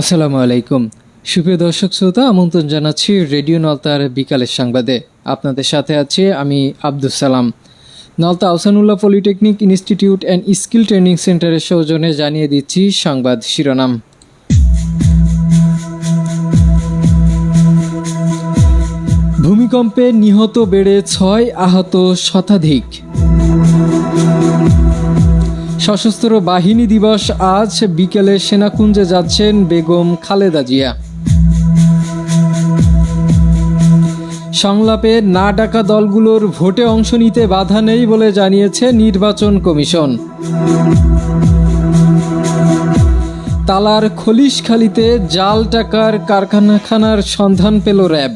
আসসালামু আলাইকুম। সুপ্রিয় দর্শক শ্রোতা, আমন্ত্রণ জানাচ্ছি রেডিও নলতার বিকালের সংবাদে। আপনাদের সাথে আছে আমি Abdul Salam. Nalta Ahsanullah polytechnic institute and skill training সেন্টারের সৌজনে জানিয়ে দিচ্ছি সংবাদ শিরোনাম। ভূমিকম্পে নিহত বেড়ে ছয় আহত শতাধিক। সশস্ত্র বাহিনী দিবস আজ বিকেলে সেনাকুঞ্জে যাচ্ছেন বেগম খালেদা জিয়া। সংলাপে না ডাকা দলগুলোর ভোটে অংশ নিতে বাধা নেই বলে জানিয়েছে নির্বাচন কমিশন। তালার খলিশখালিতে জাল টাকার কারখানাখানার সন্ধান পেল র্যাব।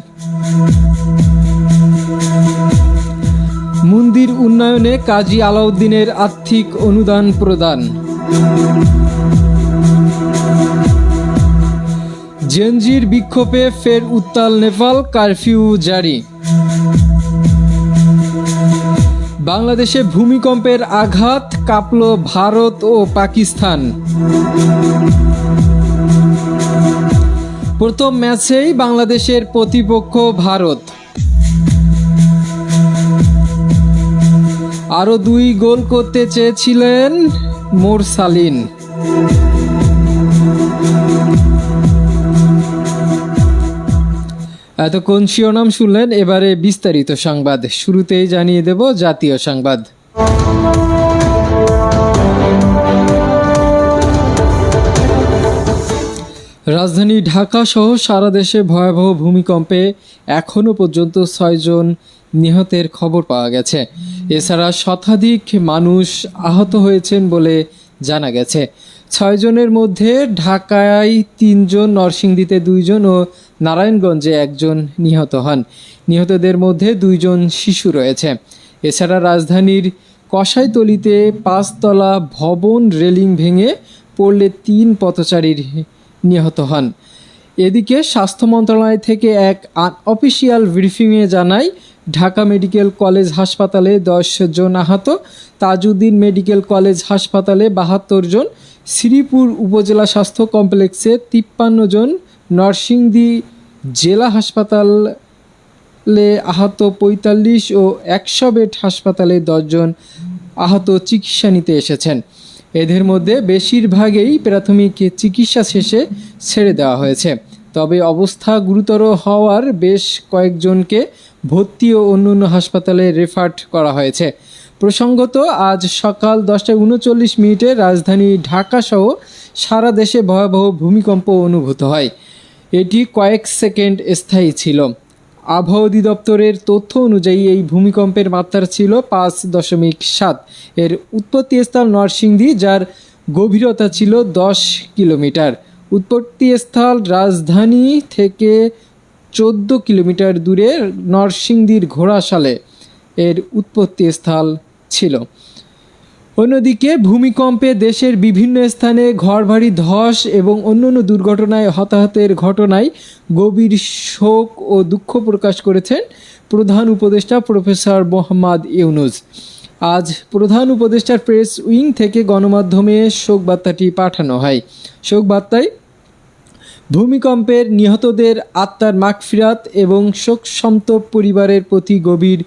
উন্নয়নে কাজী আলাউদ্দিনের আর্থিক অনুদান প্রদান। জেনজির বিক্ষোভে ফের উত্তাল নেপাল কারফিউ জারি। বাংলাদেশে ভূমিকম্পের আঘাত কাঁপল ভারত ও পাকিস্তান। প্রথম ম্যাচেই বাংলাদেশের প্রতিপক্ষ ভারত। আরও দুই গোল করতে চেয়েছিলেন মোরসালিন। এতক্ষণ শিরোনাম শুনলেন এবারে বিস্তারিত সংবাদ। শুরুতেই জানিয়ে দেব জাতীয় সংবাদ। রাজধানী ঢাকা সহ সারা দেশে ভয়াবহ ভূমিকম্পে এখনও পর্যন্ত ছয়জন নিহতের খবর পাওয়া গেছে। এছাড়া শতাধিক মানুষ আহত হয়েছেন বলে জানা গেছে। ছয়জনের মধ্যে ঢাকায় তিনজন, নরসিংদীতে দুইজন ও নারায়ণগঞ্জে একজন নিহত হন। নিহতদের মধ্যে দুইজন শিশু রয়েছে। এছাড়া রাজধানীর কসাইতলিতে পাঁচতলা ভবন রেলিং ভেঙে পড়লে তিন পথচারীর নিহত হন। এদিকে স্বাস্থ্য মন্ত্রণালয় থেকে এক অফিসিয়াল ব্রিফিংয়ে জানায় ঢাকা মেডিকেল কলেজ হাসপাতালে দশ জন আহত, তাজউদ্দিন মেডিকেল কলেজ হাসপাতালে বাহাত্তর জন, শ্রীপুর উপজেলা স্বাস্থ্য কমপ্লেক্সে তিপ্পান্ন জন, নরসিংদী জেলা হাসপাতালে আহত পঁয়তাল্লিশ ও একশো বেড হাসপাতালে দশজন আহত চিকিৎসা নিতে এসেছেন। এদের মধ্যে বেশিরভাগেই প্রাথমিক চিকিৎসা শেষে ছেড়ে দেওয়া হয়েছে। তবে অবস্থা গুরুতর হওয়ার বেশ কয়েকজনকে ভর্তি ও অন্যান্য হাসপাতালে রেফার্ড করা হয়েছে। প্রসঙ্গত, আজ সকাল দশটায় উনচল্লিশ মিনিটে রাজধানী ঢাকা সহ সারা দেশে ভয়াবহ ভূমিকম্প অনুভূত হয়। এটি কয়েক সেকেন্ড স্থায়ী ছিল। আবহাওয়া অধিদপ্তরের তথ্য অনুযায়ী এই ভূমিকম্পের মাত্রা ছিল পাঁচ দশমিক সাত। এর উৎপত্তিস্থল নরসিংদী, যার গভীরতা ছিল দশ কিলোমিটার। উৎপত্তিস্থল রাজধানী থেকে চোদ্দ কিলোমিটার দূরে নরসিংদীর ঘোড়াশালে এর উৎপত্তিস্থল ছিল। অন্যদিকে ভূমিকম্পে দেশের বিভিন্ন স্থানে ঘরবাড়ি ধস এবং অন্যান্য দুর্ঘটনায় হতাহতের ঘটনায় গভীর শোক ও দুঃখ প্রকাশ করেছেন প্রধান উপদেষ্টা প্রফেসর মোহাম্মদ ইউনুস। আজ প্রধান উপদেষ্টার প্রেস উইং থেকে গণমাধ্যমে শোক বার্তাটি পাঠানো হয়। শোক বার্তায় ভূমিকম্পের নিহতদের আত্মার মাগফিরাত এবং শোক সন্তপ পরিবারের প্রতি গভীর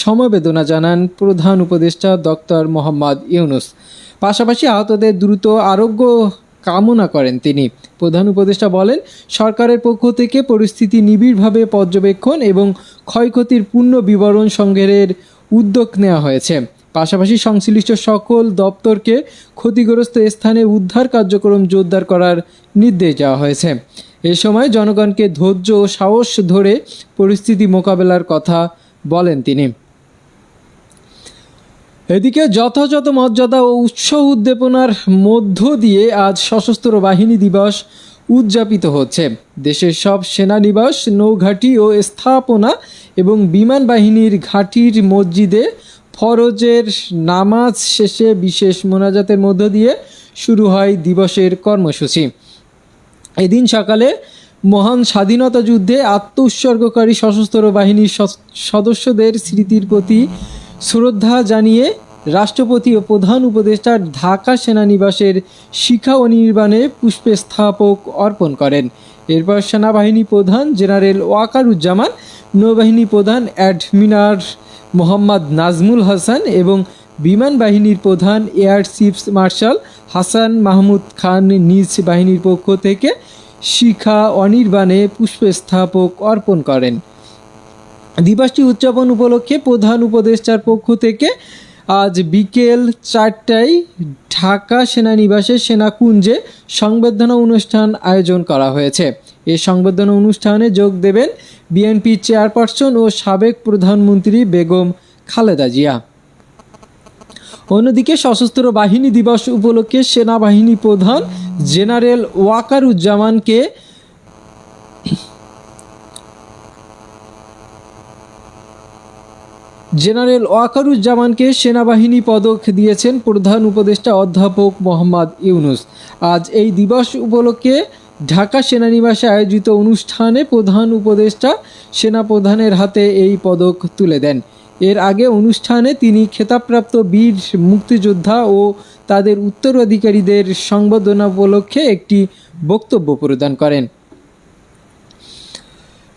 সমবেদনা জানান প্রধান উপদেষ্টা ডক্টর মোহাম্মদ ইউনুস। পাশাপাশি আহতদের দ্রুত আরোগ্য কামনা করেন তিনি। প্রধান উপদেষ্টা বলেন, সরকারের পক্ষ থেকে পরিস্থিতি নিবিড়ভাবে পর্যবেক্ষণ এবং ক্ষয়ক্ষতির পূর্ণ বিবরণ সংগ্রহের উদ্যোগ নেওয়া হয়েছে। পাশাপাশি সংশ্লিষ্ট সকল দপ্তরকে ক্ষতিগ্রস্ত স্থানে উদ্ধার কার্যক্রম জোরদার করার নির্দেশ দেওয়া হয়েছে। এ সময় জনগণকে ধৈর্য ও সাহস ধরে পরিস্থিতি মোকাবেলার কথা বলেন তিনি। এদিকে যথাযথ মর্যাদা ও উৎসাহ উদ্দীপনার মধ্য দিয়ে আজ সশস্ত্র বাহিনী দিবস উদযাপিত হচ্ছে। দেশের সব সেনানিবাস, নৌঘাটি ও স্থাপনা এবং বিমান বাহিনীর ঘাটির মসজিদে ফরজের নামাজ শেষে বিশেষ মোনাজাতের মধ্য দিয়ে শুরু হয় দিবসের কর্মসূচি। এদিন সকালে মহান স্বাধীনতা যুদ্ধে আত্ম উৎসর্গকারী সশস্ত্র বাহিনীর সদস্যদের স্মৃতির প্রতি শ্রদ্ধা জানিয়ে রাষ্ট্রপতি ও প্রধান উপদেষ্টার ঢাকা সেনানিবাসের শিখা অনির্বাণে পুষ্পে স্থাপক অর্পণ করেন। এরপর সেনাবাহিনী প্রধান জেনারেল ওয়াকারুজ্জামান, নৌবাহিনী প্রধান অ্যাডমিনার মোহাম্মদ নাজমুল হাসান এবং বিমান বাহিনীর প্রধান air chief marshal Hasan Mahmud Khan নিজ বাহিনীর পক্ষ থেকে শিখা অনির্বাণে পুষ্পস্থাপক অর্পণ করেন। দিবসটি উদযাপন উপলক্ষে প্রধান উপদেষ্টার পক্ষ থেকে আজ বিকেল চারটায় ঢাকা সেনানিবাসে সেনাকুঞ্জে সংবর্ধনা অনুষ্ঠান আয়োজন করা হয়েছে। এই সংবর্ধনা অনুষ্ঠানে যোগ দেবেন বিএনপি চেয়ারপারসন ও সাবেক প্রধানমন্ত্রী বেগম খালেদা জিয়া। অন্যদিকে সশস্ত্র বাহিনী দিবস উপলক্ষে সেনাবাহিনী প্রধান জেনারেল ওয়াকারুজ্জামানকে জেনারেল ওয়াকারুজ্জামানকে সেনাবাহিনী পদক দিয়েছেন প্রধান উপদেষ্টা অধ্যাপক মোহাম্মদ ইউনুস। আজ এই দিবস উপলক্ষে ঢাকা সেনানিবাসে আয়োজিত অনুষ্ঠানে প্রধান উপদেষ্টা সেনাপ্রধানের হাতে এই পদক তুলে দেন। এর আগে অনুষ্ঠানে তিনি খেতাবপ্রাপ্ত বীর মুক্তিযোদ্ধা ও তাদের উত্তরাধিকারীদের সংবর্ধনা উপলক্ষে একটি বক্তব্য প্রদান করেন।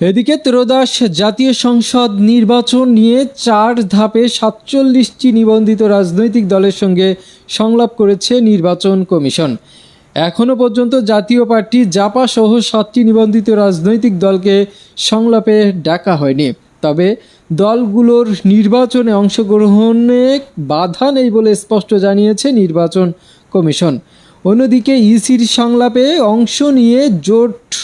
এদিকে ত্রয়োদশ জাতীয় সংসদ নির্বাচন নিয়ে চার ধাপে সাতচল্লিশটি নিবন্ধিত রাজনৈতিক দলের সঙ্গে সংলাপ করেছে নির্বাচন কমিশন। এখনও পর্যন্ত জাতীয় পার্টি জাপা সহ সাতটি নিবন্ধিত রাজনৈতিক দলকে সংলাপে ডাকা হয়নি। তবে দলগুলোর নির্বাচনে অংশগ্রহণে বাধা নেই বলে স্পষ্ট জানিয়েছে নির্বাচন কমিশন। অন্যদিকে ইসির সংলাপে অংশ নিয়ে জোট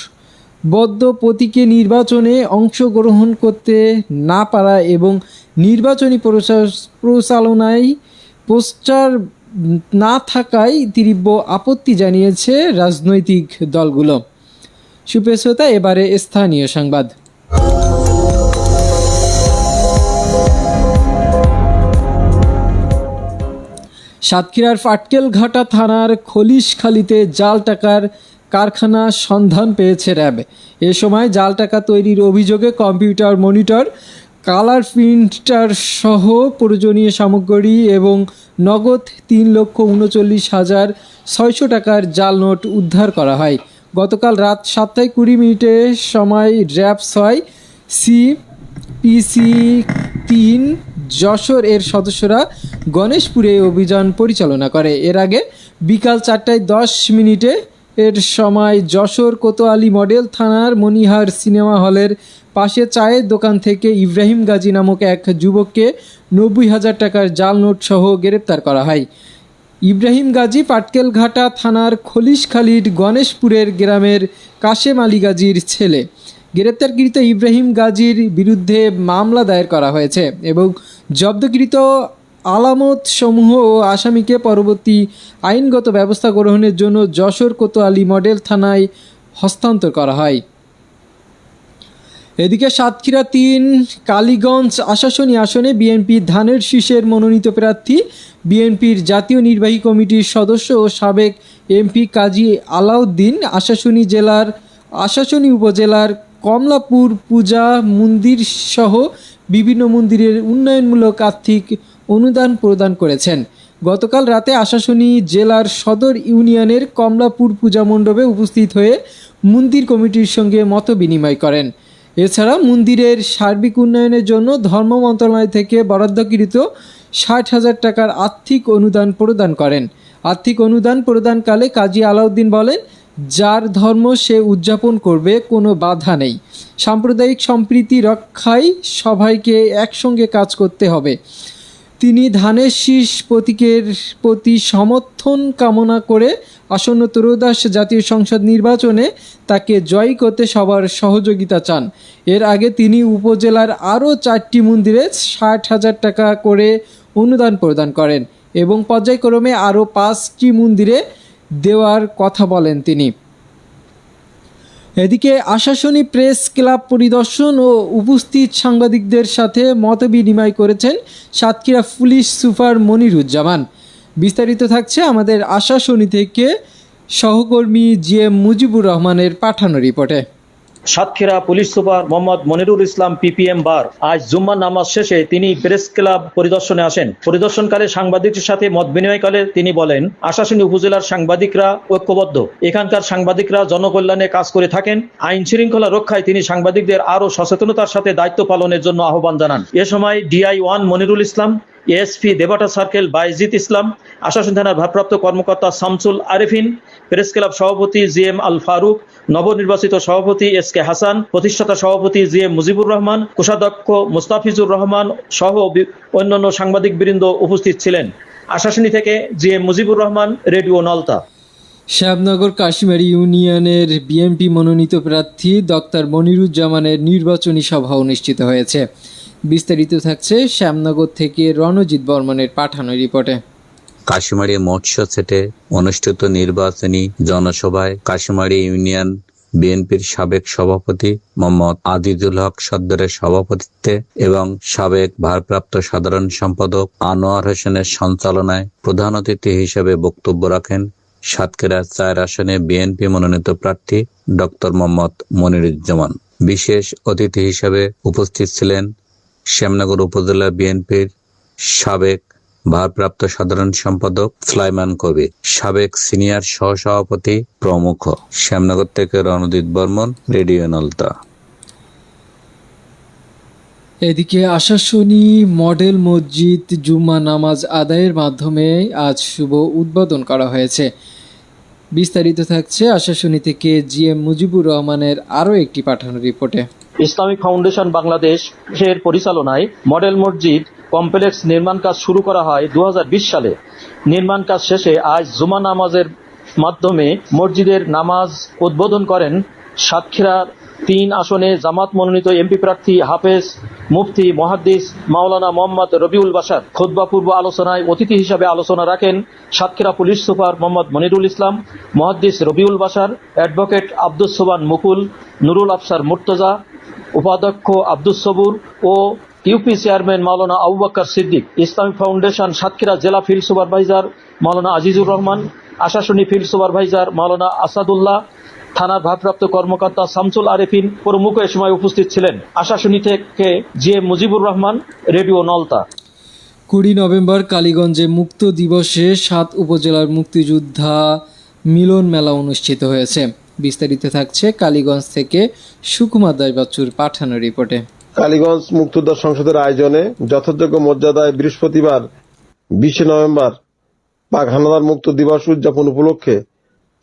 বদ্ধ প্রতীকে নির্বাচনে অংশগ্রহণ করতে না পারা এবং নির্বাচনী প্রচা- প্রচালনায় পোস্টার না থাকায় তীব্র আপত্তি জানিয়েছে রাজনৈতিক দলগুলো। সুপ্রেসতা এবারে স্থানীয় সংবাদ। সাতক্ষীরার ফাটকেলঘাটা থানার খলিশখালিতে জাল টাকার কারখানা সন্ধান পেয়েছে র্যাব। এ সময় জাল টাকা তৈরির অভিযোগে কম্পিউটার মনিটর কালার প্রিন্টার সহ প্রয়োজনীয় সামগ্রী এবং নগদ তিন লক্ষ উনচল্লিশ হাজার ছয়শো টাকার জাল নোট উদ্ধার করা হয়। গতকাল রাত সাতটায় কুড়ি মিনিটে সময় র্যাব ছয় সি পিসি তিন, যশোর এর সদস্যরা গণেশপুরে অভিযান পরিচালনা করে। এর আগে বিকাল চারটায় দশ মিনিটে এর সময় যশোর কোতোয়ালি মডেল থানার মনিহার সিনেমা হলের পাশে চায়ের দোকান থেকে ইব্রাহিম গাজী নামক এক যুবককে নব্বই হাজার টাকার জাল নোট সহ গ্রেপ্তার করা হয়। ইব্রাহিম গাজী পাটকেলঘাটা থানার খলিশখালীর গণেশপুরের গ্রামের কাশেম আলী গাজীর ছেলে। গ্রেপ্তারকৃত ইব্রাহিম গাজীর বিরুদ্ধে মামলা দায়ের করা হয়েছে এবং জব্দকৃত আলামত সমূহ ও আসামিকে পরবর্তী আইনগত ব্যবস্থা গ্রহণের জন্য যশোর কোতোয়ালি মডেল থানায় হস্তান্তর করা হয়। এদিকে সাতক্ষীরা তিন, কালীগঞ্জ আশাসনী আসনে বিএনপি ধানের শীষের মনোনীত প্রার্থী, বিএনপির জাতীয় নির্বাহী কমিটির সদস্য ও সাবেক এমপি কাজী আলাউদ্দিন আশাসনী জেলার, আশাসনী উপজেলার কমলাপুর, পূজা, মন্দির সহ বিভিন্ন মন্দিরের উন্নয়নমূলক আর্থিক অনুদান প্রদান করেছেন। গতকাল রাতে আশাসনী জেলার সদর ইউনিয়নের কমলাপুর পূজা মণ্ডপে উপস্থিত হয়ে মন্দির কমিটির সঙ্গে মত বিনিময় করেন। এছাড়া মন্দিরের সার্বিক উন্নয়নের জন্য ধর্ম মন্ত্রণালয় থেকে বরাদ্দকৃত ষাট হাজার টাকার আর্থিক অনুদান প্রদান করেন। আর্থিক অনুদান প্রদানকালে কাজী আলাউদ্দিন বলেন, যার ধর্ম সে উদযাপন করবে, কোনো বাধা নেই। সাম্প্রদায়িক সম্প্রীতি রক্ষায় সবাইকে একসঙ্গে কাজ করতে হবে। তিনি ধানের শীষ প্রতীকের প্রতি সমর্থন কামনা করে আসন্ন ত্রয়োদশ জাতীয় সংসদ নির্বাচনে তাকে জয় করতে সবার সহযোগিতা চান। এর আগে তিনি উপজেলার আরও চারটি মন্দিরে ষাট হাজার টাকা করে অনুদান প্রদান করেন এবং পর্যায়ক্রমে আরও পাঁচটি মন্দিরে দেওয়ার কথা বলেন তিনি। এদিকে আশাসনী প্রেস ক্লাব পরিদর্শন ও উপস্থিত সাংবাদিকদের সাথে মত বিনিময় করেছেন সাতক্ষীরা পুলিশ সুপার মনিরুজ্জামান। বিস্তারিত থাকছে আমাদের আশাসনী থেকে সহকর্মী জি এম মুজিবুর রহমানের পাঠানো রিপোর্টে। Satkhira police super Mohammad Monirul Islam PPM bar. আজ জুম্মার নামাজ শেষে তিনি প্রেস ক্লাব পরিদর্শনে আসেন। পরিদর্শনকালে সাংবাদিকদের সাথে মত বিনিময়কালে তিনি বলেন, আশাশুনি উপজেলার সাংবাদিকরা ঐক্যবদ্ধ। এখানকার সাংবাদিকরা জনকল্যাণে কাজ করে থাকেন। আইন শৃঙ্খলা রক্ষায় তিনি সাংবাদিকদের আরও সচেতনতার সাথে দায়িত্ব পালনের জন্য আহ্বান জানান। এ সময় DI one Monirul Islam ASP দেবাটা circle Bayjid Islam আশাসন থানার ভারপ্রাপ্ত কর্মকর্তা শামসুল আরেফিন, প্রেস ক্লাব সভাপতি জি এম আল ফারুক, নবনির্বাচিত সভাপতি এস কে হাসান, প্রতিষ্ঠাতা সভাপতি জি এম মুজিবুর রহমান, কোষাধ্যক্ষ মুস্তাফিজুর রহমান সহ অন্যান্য সাংবাদিক বৃন্দ উপস্থিত ছিলেন। আশাসনী থেকে G M Mujibur Rahman, radio Nalta. Shyamnagar Kashmir ইউনিয়নের বিএনপি মনোনীত প্রার্থী ডক্টর মনিরুজ্জামানের নির্বাচনী সভা অনুষ্ঠিত হয়েছে। বিস্তারিত থাকছে শ্যামনগর থেকে রণজিৎ বর্মনের পাঠানো রিপোর্টে। কাশিমারি মৎস্য সেটে অনুষ্ঠিত নির্বাচনী জনসভায় কাশিমারি ইউনিয়ন বিএনপির সাবেক সভাপতি মোহাম্মদ আজিজুল হক সদ্দরের সভাপতিত্বে এবং সাবেক ভারপ্রাপ্ত সাধারণ সম্পাদক আনোয়ার হোসেনের সঞ্চালনায় প্রধান অতিথি হিসেবে বক্তব্য রাখেন সাতক্ষীরা চার আসনে বিএনপি মনোনীত প্রার্থী ডক্টর মোহাম্মদ মনিরুজ্জামান। বিশেষ অতিথি হিসেবে উপস্থিত ছিলেন শ্যামনগর উপজেলা বিএনপির সাবেক ভারপ্রাপ্ত সাধারণ সম্পাদক সুলাইমান কবির সাবেক সিনিয়র সহসভাপতি প্রমুখ। শ্যামনগর থেকে রণজিৎ বর্মন, রেডিও নলতা। এদিকে আশাসনী মডেল মসজিদ জুম্মা নামাজ আদায়ের মাধ্যমে আজ শুভ উদ্বোধন করা হয়েছে। বিস্তারিত থাকছে আশাসনী থেকে জি এম মুজিবুর রহমানের আরও একটি পাঠানো রিপোর্টে। ইসলামিক ফাউন্ডেশন বাংলাদেশ এর পরিচালনায় মডেল মসজিদ কমপ্লেক্স নির্মাণ কাজ শুরু করা হয় দু হাজার বিশ সালে। নির্মাণ কাজ শেষে আজ জুমা নামাজের মাধ্যমে মসজিদের নামাজ উদ্বোধন করেন সাতক্ষীরার তিন আসনে জামাত মনোনীত এমপি প্রার্থী হাফেজ মুফতি মহাদ্দিস মাওলানা মোহাম্মদ রবিউল বাসার খুদ্া পূর্ব আলোচনায় অতিথি হিসাবে আলোচনা রাখেন সাতক্ষীরা পুলিশ সুপার মোহাম্মদ মনিরুল ইসলাম, মহাদ্দিস রবিউল বাসার অ্যাডভোকেট আব্দুস সোবান মুকুল, নুরুল আফসার মুর্তজা, উপাধ্যক্ষ আব্দুস সবুর ও UP chairman Maulana Abu Bakkar Siddique. Islamic foundation Satkhira জেলা field supervisor Maulana Azizur Rahman Assasuni field supervisor Maulana Asadullah থানার ভারপ্রাপ্ত কর্মকর্তা শামসুল আরেফিন প্রমুখ এ সময় উপস্থিত ছিলেন। আশাসনী থেকে G M Mujibur Rahman radio Nalta. কুড়ি নভেম্বর কালীগঞ্জে মুক্ত দিবসে সাত উপজেলার মুক্তিযোদ্ধা মিলন মেলা অনুষ্ঠিত হয়েছে। বিস্তারিত থাকছে কালীগঞ্জ থেকে সুকুমার দাস বাচ্চুর পাঠানো রিপোর্টে। কালীগঞ্জ মুক্তিযোদ্ধা সংসদের আয়োজনে যথাযোগ্য মর্যাদায় বৃহস্পতিবার বিশে নভেম্বর পাক হানাদার মুক্ত দিবস উদযাপন উপলক্ষে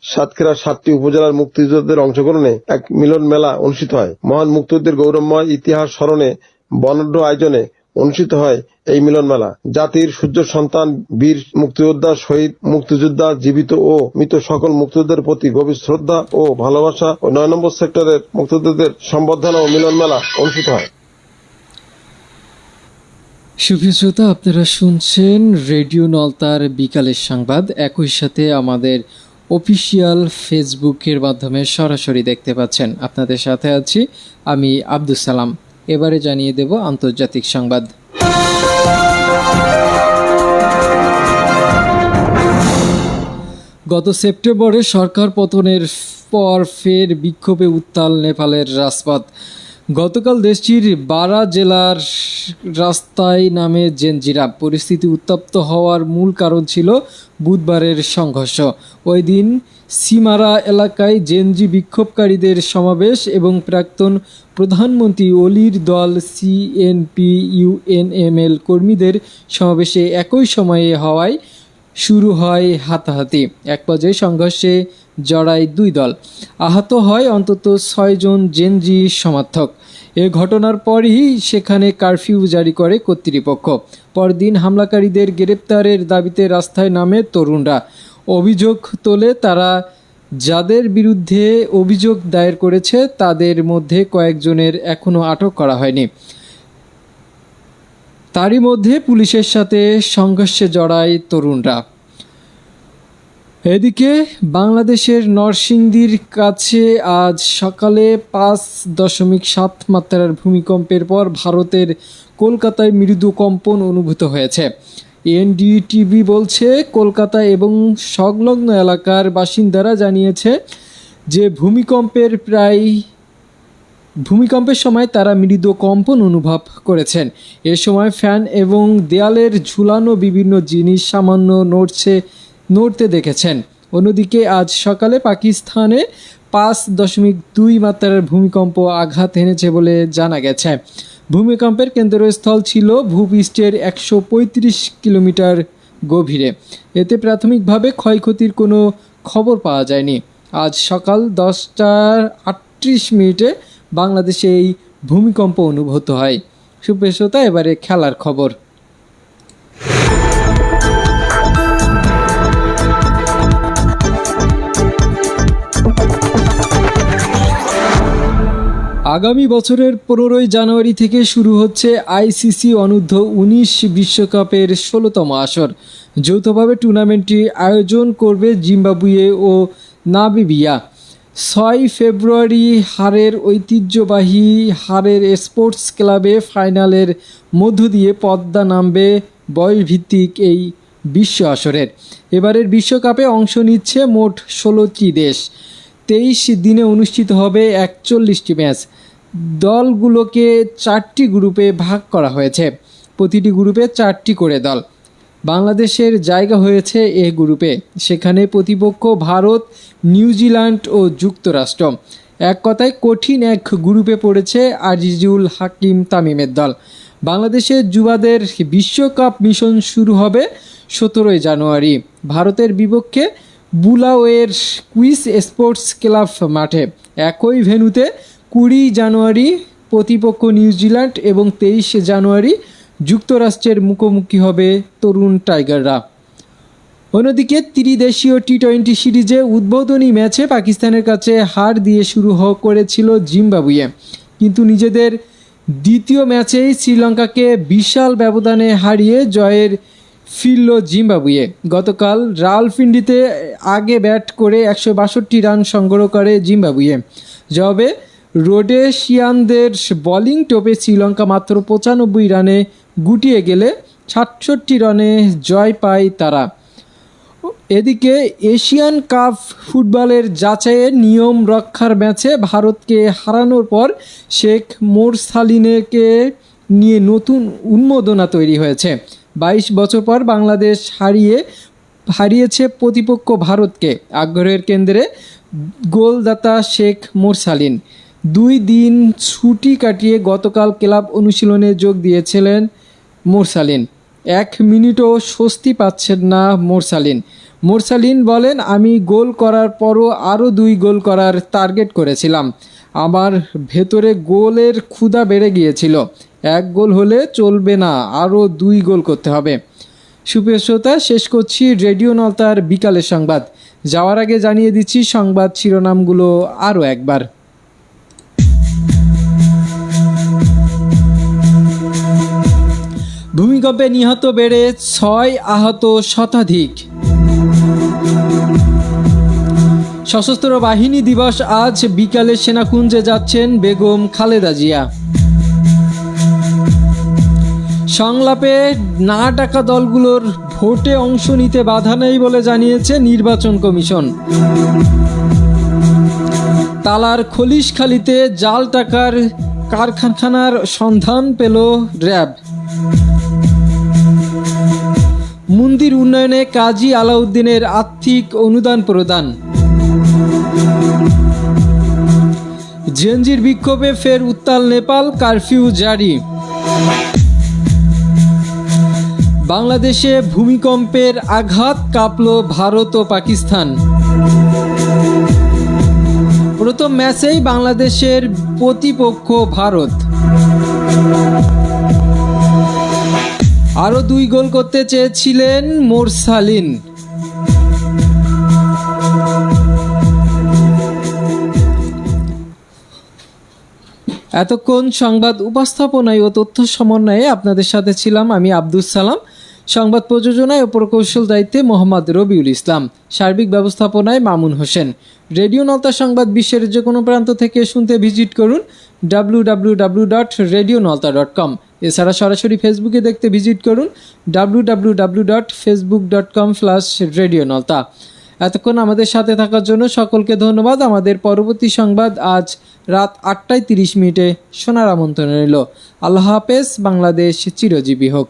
সাতক্ষীরার সাতটি উপজেলার মুক্তিযোদ্ধাদের অংশগ্রহণে এক মিলন মেলা অনুষ্ঠিত হয়। মহান মুক্তিযুদ্ধের গৌরবময় ইতিহাস স্মরণে বর্ণাঢ্য আয়োজনে অনুষ্ঠিত হয় এই মিলন মেলা। জাতির সূর্য সন্তান, বীর মুক্তিযোদ্ধা, শহীদ মুক্তিযোদ্ধা, জীবিত ও মৃত সকল মুক্তিযোদ্ধার প্রতি গভীর শ্রদ্ধা ও ভালোবাসা ও নয় নম্বর সেক্টরের মুক্তিযোদ্ধাদের সম্বর্ধনা ও মিলন মেলা অনুষ্ঠিত হয়। সুপ্রিয় শ্রোতা, আপনারা শুনছেন রেডিও নলতার বিকালের সংবাদ। একই সাথে আমাদের অফিসিয়াল ফেসবুকের মাধ্যমে সরাসরি দেখতে পাচ্ছেন। আপনাদের সাথে আছি আমি আব্দুল সালাম। এবারে জানিয়ে দেব আন্তর্জাতিক সংবাদ। গত সেপ্টেম্বরে সরকার পতনের পর ফের বিক্ষোভে উত্তাল নেপালের রাজপথ। গতকাল দেশটির বারা জেলার রাস্তায় নামে জেনজিরা। পরিস্থিতি উত্তপ্ত হওয়ার মূল কারণ ছিল বুধবারের সংঘর্ষ। ওই দিন সিমারা এলাকায় জেনজি বিক্ষোভকারীদের সমাবেশ এবং প্রাক্তন প্রধানমন্ত্রী অলির দল সিএনপি ইউএনএমএল কর্মীদের সমাবেশে একই সময়ে হওয়ায় শুরু হয় হাতাহাতি। এক পর্যায়ে সংঘর্ষে জড়ায় দুই দল। আহত হয় অন্তত ছয়জন জেনজি সমর্থক। এ ঘটনার পরই সেখানে কারফিউ জারি করে কর্তৃপক্ষ। পরদিন হামলাকারীদের গ্রেপ্তারের দাবিতে রাস্তায় নামে তরুণরা। অভিযোগ তোলে তারা যাদের বিরুদ্ধে অভিযোগ দায়ের করেছে তাদের মধ্যে কয়েকজনের এখনও আটক করা হয়নি। তারই মধ্যে পুলিশের সাথে সংঘর্ষে জড়ায় তরুণরা। এদিকে বাংলাদেশের নরসিংদীর কাছে আজ সকালে পাঁচ দশমিক সাত মাত্রার ভূমিকম্পের পর ভারতের কলকাতায় মৃদু কম্পন অনুভূত হয়েছে। এনডিটিভি বলছে, কলকাতা এবং সংলগ্ন এলাকার বাসিন্দারা জানিয়েছে যে ভূমিকম্পের প্রায় ভূমিকম্পের সময় তারা মৃদু কম্পন অনুভব করেছেন। এ সময় ফ্যান এবং দেয়ালের ঝুলানো বিভিন্ন জিনিস সামান্য নড়ছে, নড়তে দেখেছেন। অন্যদিকে আজ সকালে পাকিস্তানে পাঁচ দশমিক দুই মাত্রার ভূমিকম্প আঘাত এনেছে বলে জানা গেছে। ভূমিকম্পের কেন্দ্রস্থল ছিল ভূপৃষ্ঠের একশো পঁয়ত্রিশ কিলোমিটার গভীরে। এতে প্রাথমিকভাবে ক্ষয়ক্ষতির কোনো খবর পাওয়া যায়নি। আজ সকাল দশটার আটত্রিশ মিনিটে বাংলাদেশে এই ভূমিকম্প অনুভূত হয়। সুপ্রেসতা এবারে খেলার খবর। আগামী বছরের পনেরোই জানুয়ারি থেকে শুরু হচ্ছে আইসিসি অনূর্ধ্ব উনিশ বিশ্বকাপের ষোলোতম আসর। যৌথভাবে টুর্নামেন্টটি আয়োজন করবে জিম্বাবুয়ে ও নাবিবিয়া ছয় ফেব্রুয়ারি হারের ঐতিহ্যবাহী হারের স্পোর্টস ক্লাবে ফাইনালের মধ্য দিয়ে পদ্মা নামবে বয়সভিত্তিক এই বিশ্ব আসরের। এবারের বিশ্বকাপে অংশ নিচ্ছে মোট ষোলোটি দেশ। তেইশ দিনে অনুষ্ঠিত হবে একচল্লিশটি ম্যাচ। দলগুলোকে চারটি গ্রুপে ভাগ করা হয়েছে। প্রতিটি গ্রুপে চারটি করে দল। বাংলাদেশের জায়গা হয়েছে এ গ্রুপে। সেখানে প্রতিপক্ষ ভারত, নিউজিল্যান্ড ও যুক্তরাষ্ট্র। এক কথায় কঠিন এক গ্রুপে পড়েছে আজিজুল হাকিম তামিমের দল। বাংলাদেশের যুবাদের বিশ্বকাপ মিশন শুরু হবে সতেরোই জানুয়ারি। ভারতের বিপক্ষে বুলাওয়ের কুইস স্পোর্টস ক্লাব মাঠে। একই ভেন্যুতে কুড়ি জানুয়ারি প্রতিপক্ষ নিউজিল্যান্ড এবং তেইশে জানুয়ারি যুক্তরাষ্ট্রের মুখোমুখি হবে তরুণ টাইগাররা। অন্যদিকে ত্রিদেশীয় টি টোয়েন্টি সিরিজে উদ্বোধনী ম্যাচে পাকিস্তানের কাছে হার দিয়ে শুরু হ- করেছিল জিম্বাবুয়ে। কিন্তু নিজেদের দ্বিতীয় ম্যাচেই শ্রীলঙ্কাকে বিশাল ব্যবধানে হারিয়ে জয়ের ফিরল জিম্বাবুয়ে। গতকাল রাওয়ালপিন্ডিতে আগে ব্যাট করে একশো বাষট্টি রান সংগ্রহ করে জিম্বাবুয়ে। জবাবে রোডেশিয়ানদের বোলিং টোপে শ্রীলঙ্কা মাত্র পঁচানব্বই রানে গুটিয়ে গেলে সাতষট্টি রানে জয় পায় তারা। এদিকে এশিয়ান কাপ ফুটবলের যাচাইয়ের নিয়ম রক্ষার ম্যাচে ভারতকে হারানোর পর শেখ মোরসালিনেকে নিয়ে নতুন উন্মোদনা তৈরি হয়েছে। বাইশ বছর পর বাংলাদেশ হারিয়ে, হারিয়েছে প্রতিপক্ষ ভারতকে। আগ্রহের কেন্দ্রে গোলদাতা শেখ মোরসালিন। দুই দিন ছুটি কাটিয়ে গতকাল ক্লাব অনুশীলনে যোগ দিয়েছিলেন মোরসালিন। এক মিনিটও স্বস্তি পাচ্ছেন না মোরসালিন। মোরসালিন বলেন, আমি গোল করার পরও আরও দুই গোল করার টার্গেট করেছিলাম। আমার ভেতরে গোলের ক্ষুধা বেড়ে গিয়েছিল। এক গোল হলে চলবে না, আরও দুই গোল করতে হবে। সুপ্রিয় শ্রোতা, শেষ করছি রেডিও নলতার বিকালের সংবাদ। যাওয়ার আগে জানিয়ে দিচ্ছি সংবাদ শিরোনামগুলো আরও একবার। ভূমিকম্পে নিহত বেড়ে ছয় আহত শতাধিক। সশস্ত্র বাহিনী দিবস আজ বিকালে সেনাকুঞ্জে যাচ্ছেন বেগম খালেদা জিয়া। সংলাপে না টাকা দলগুলোর ভোটে অংশ নিতে বাধা নেই বলে জানিয়েছে নির্বাচন কমিশন। তালার খলিশখালিতে জাল টাকার কারখানার সন্ধান পেল র্যাব। মন্দির উন্নয়নে কাজী আলাউদ্দিনের আর্থিক অনুদান প্রদান। জেনজির বিক্ষোভে ফের উত্তাল নেপাল, কারফিউ জারি। বাংলাদেশে ভূমিকম্পের আঘাত কাঁপল ভারত ও পাকিস্তান। প্রথম ম্যাচেই বাংলাদেশের প্রতিপক্ষ ভারত। আরও দুই গোল করতে চেয়েছিলেন মোরসালিন। এতক্ষণ সংবাদ উপস্থাপনায় ও তথ্য সমন্বয়ে আপনাদের সাথে ছিলাম আমি আব্দুল সালাম। সংবাদ প্রযোজনায় ও প্রকৌশল দায়িত্বে মোহাম্মদ রবিউল ইসলাম। সার্বিক ব্যবস্থাপনায় মামুন হোসেন। রেডিও নলতা সংবাদ বিশ্বের যে কোনো প্রান্ত থেকে শুনতে ভিজিট করুন W W W dot radio Nalta dot com এছাড়া সরাসরি ফেসবুকে দেখতে ভিজিট করুন W W W dot Facebook dot com radio Nalta এতক্ষণ আমাদের সাথে থাকার জন্য সকলকে ধন্যবাদ। আমাদের পরবর্তী সংবাদ আজ রাত আটটায় তিরিশ মিনিটে শোনার আমন্ত্রণ রইল। আল্লাহ হাফেজ, বাংলাদেশ চিরজীবী হোক।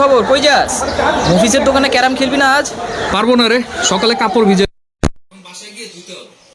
খবর? কই যাস? অফিসের দোকানে ক্যারাম খেলবি না আজ? পারব না রে। সকালে কাপড় ভিজে